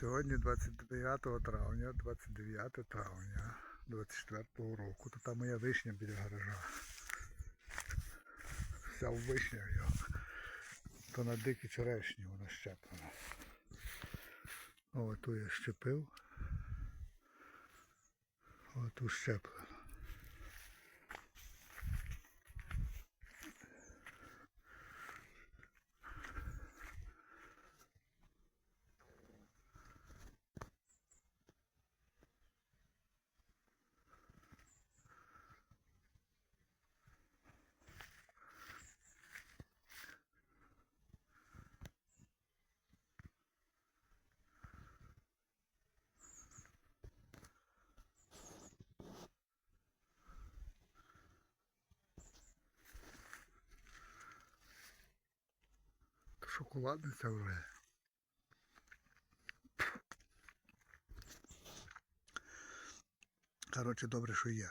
Сьогодні 29 травня, 29 травня 24 року. То там моя вишня біля гаража. Вся в вишнях його. То на дикі черешні вона щеплена. О, ту я щепив. О, ту щеплено. Шоколадниця вже. Коротше, добре, що є.